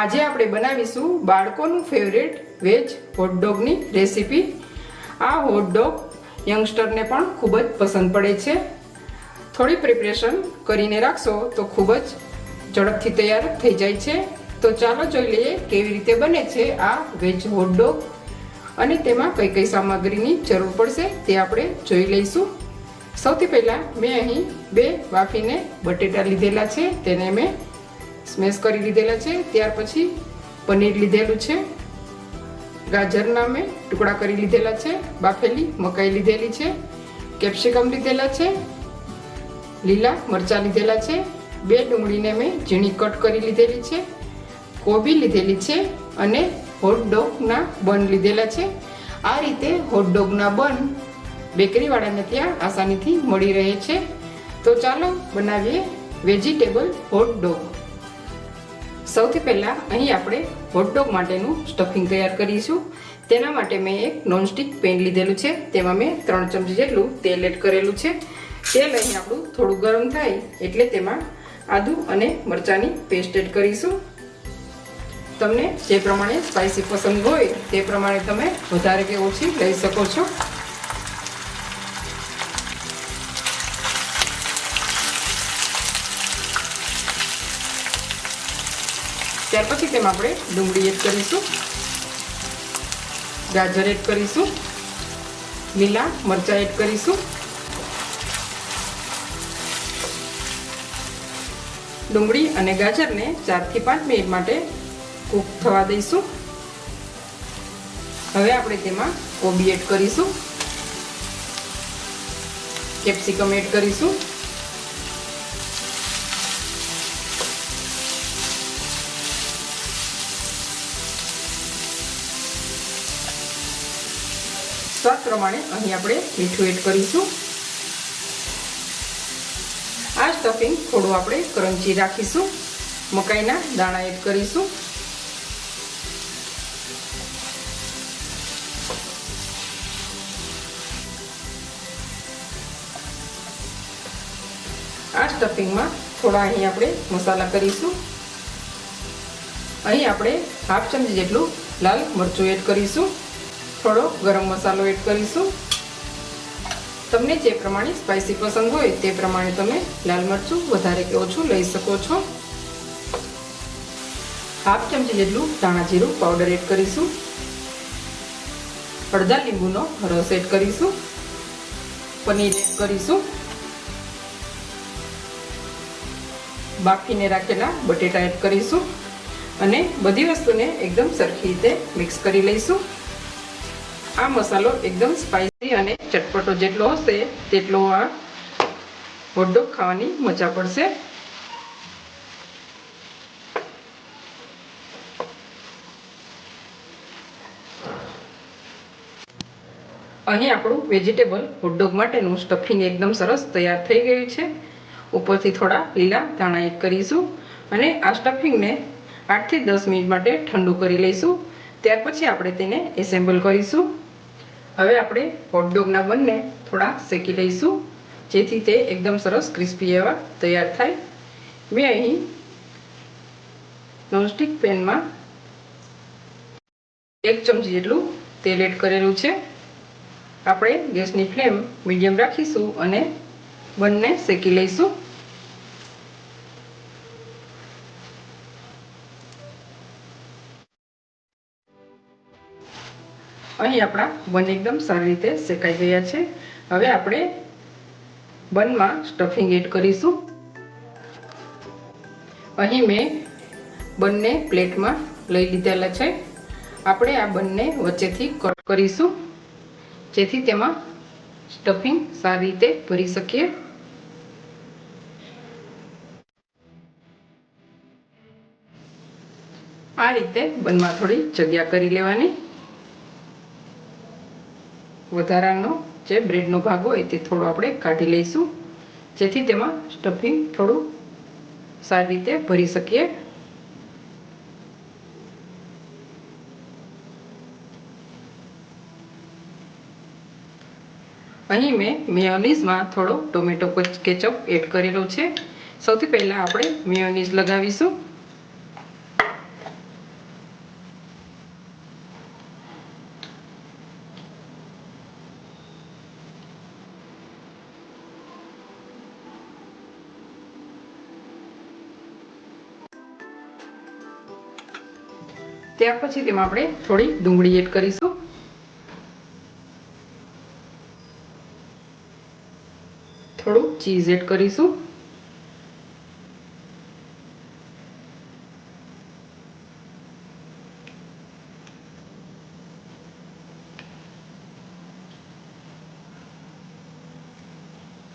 આજે આપણે બનાવીશું બાળકોનું ફેવરેટ વેજ હોટડોગની રેસીપી આ હોટડોગ યંગસ્ટરને પણ ખૂબ જ પસંદ પડે છે. થોડી પ્રિપરેશન કરીને રાખશો તો ખૂબ જ ઝડપથી તૈયાર થઈ જાય છે. તો ચાલો જોઈ લઈએ કેવી રીતે બને છે આ વેજ હોટડોગ અને તેમાં કઈ કઈ સામગ્રીની જરૂર પડશે તે આપણે જોઈ લઈશું. સૌથી પહેલાં મેં અહીં બે બાફીને બટેટા લીધેલા છે. તેને મેં સ્મેશ કરી લીધેલા છે, ત્યાર પછી પનીર લીધેલું છે. ગાજરના મેં ટુકડા કરી લીધેલા છે, બાફેલી, મકાઈ લીધેલી છે, કેપ્સિકમ લીધેલા છે, લીલા મરચાં લીધેલા છે, બે ડુંગળીને મેં ઝીણી કટ કરી લીધેલી છે, કોબી લીધેલી છે અને હોટડોગના બન લીધેલા છે. આ રીતે હોટડોગના બન બેકરીવાળાને ત્યાં આસાનીથી મળી રહે છે. તો ચાલો બનાવીએ વેજીટેબલ હોટડોગ સૌથી પહેલાં અહીં આપણે હોટડોગ માટેનું સ્ટફિંગ તૈયાર કરીશું. તેના માટે મેં એક નોનસ્ટિક પેન લીધેલું છે. તેમાં મેં ત્રણ ચમચી જેટલું તેલ એડ કરેલું છે. તેલ અહીં આપણું થોડું ગરમ થાય એટલે તેમાં આદુ અને મરચાંની પેસ્ટ એડ કરીશું. તમને જે પ્રમાણે સ્પાઇસી પસંદ હોય તે પ્રમાણે તમે વધારે કે ઓછી લઈ શકો છો. ત્યાર પછી તેમાં આપણે ડુંગળી એડ કરીશું, ગાજર એડ કરીશું, લીલા મરચાં એડ કરીશું. ડુંગળી અને ગાજરને ચારથી પાંચ મિનિટ માટે કૂક થવા દઈશું. હવે આપણે તેમાં કોબી એડ કરીશું. કેપ્સિકમ એડ કરીશું. સ્વાદ પ્રમાણે અહીં આપણે મીઠું એડ કરીશું. આ સ્ટફિંગ થોડું આપણે કરંચી રાખીશું. મકાઈના દાણા એડ કરીશું. આ સ્ટફિંગમાં થોડા અહીં આપણે મસાલા કરીશું. અહીં આપણે હાફ ચમચી જેટલું લાલ મરચું એડ કરીશું. થોડો ગરમ મસાલો એડ કરીશું. તમને જે પ્રમાણે સ્પાઇસી પસંદ હોય તે પ્રમાણે તમે લાલ મરચું વધારે કે ઓછું લઈ શકો છો. હાફ ચમચી જેટલું ધાણા જીરું પાવડર એડ કરીશું. અડધા લીંબુનો રસ એડ કરીશું. પનીર એડ કરીશું. બાફીને રાખેલા બટેટા એડ કરીશું. અને બધી વસ્તુને એકદમ સરખી રીતે મિક્સ કરી લઈશું. આ મસાલો એકદમ સ્પાઇસી અને ચટપટો જેટલો હશે તેટલો આ હોટડોગ ખાવાની મજા પડશે. અહીં આપણું વેજીટેબલ હોટડોગ માટેનું સ્ટફિંગ એકદમ સરસ તૈયાર થઈ ગયું છે. ઉપરથી થોડા લીલા ધાણા એડ કરીશું અને આ સ્ટફિંગને આઠથી દસ મિનિટ માટે ઠંડુ કરી લઈશું. ત્યાર પછી આપણે તેને એસેમ્બલ કરીશું. હવે આપણે હોટડોગના બંને થોડા શેકી લઈશું, જેથી તે એકદમ સરસ ક્રિસ્પી એવા તૈયાર થાય. મેં અહીં નોનસ્ટિક પેનમાં એક ચમચી જેટલું તેલ એડ કરેલું છે. આપણે ગેસની ફ્લેમ મીડિયમ રાખીશું અને બંને શેકી લઈશું. અહીં આપણા બન એકદમ સારી રીતે શેકાઈ ગયા છે. હવે આપણે બનમાં સ્ટફિંગ એડ કરીશું. અહીં મેં બંને પ્લેટમાં લઈ લીધેલા છે. આપણે આ બંને વચ્ચેથી કટ કરીશું. જેથી તેમાં સ્ટફિંગ સારી રીતે ભરી શકીએ. આ રીતે બનમાં થોડી જગ્યા કરી લેવાની. વધારાનો જે બ્રેડનો ભાગ હોય તે થોડો આપણે કાઢી લઈશું. જેથી તેમાં સ્ટફિંગ થોડું સારી રીતે ભરી શકીએ. અહીં મેં મેયોનીઝમાં થોડો ટોમેટો કેચઅપ એડ કરેલો છે. સૌથી પહેલાં આપણે મેયોનીઝ લગાવીશું. ત્યાર પછી તેમાં આપણે થોડી ડુંગળી એડ કરીશું. થોડું ચીઝ એડ કરીશું.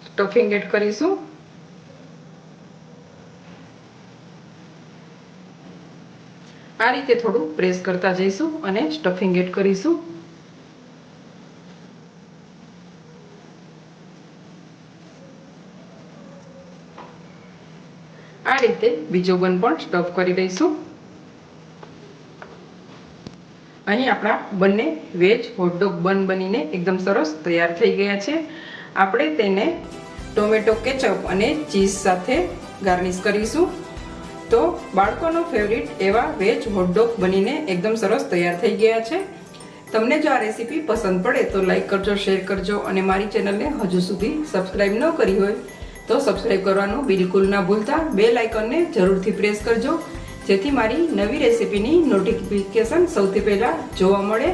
સ્ટફિંગ એડ કરીશું. આ રીતે થોડું પ્રેસ કરતા જઈશું અને સ્ટફિંગ એડ કરીશું. આ રીતે બીજો બન પણ સ્ટફ કરી દઈશું. અહીં આપણા બંને વેજ હોટડોગ બન બનીને એકદમ સરસ તૈયાર થઈ ગયા છે. આપણે તેને ટોમેટો કેચઅપ અને ચીઝ સાથે ગાર્નિશ કરીશું. તો બાળકોનો ફેવરિટ એવા વેજ હોટડોગ બનીને એકદમ સરસ તૈયાર થઈ ગયા છે. તમને જો આ રેસીપી પસંદ પડે તો લાઇક કરજો શેર કરજો અને મારી ચેનલને હજુ સુધી સબસ્ક્રાઇબ ન કરી હોય તો સબસ્ક્રાઇબ કરવાનું બિલકુલ ના ભૂલતા. બે લાઇકનને જરૂરથી પ્રેસ કરજો. જેથી મારી નવી રેસીપીની નોટિફિકેશન સૌથી પહેલાં જોવા મળે.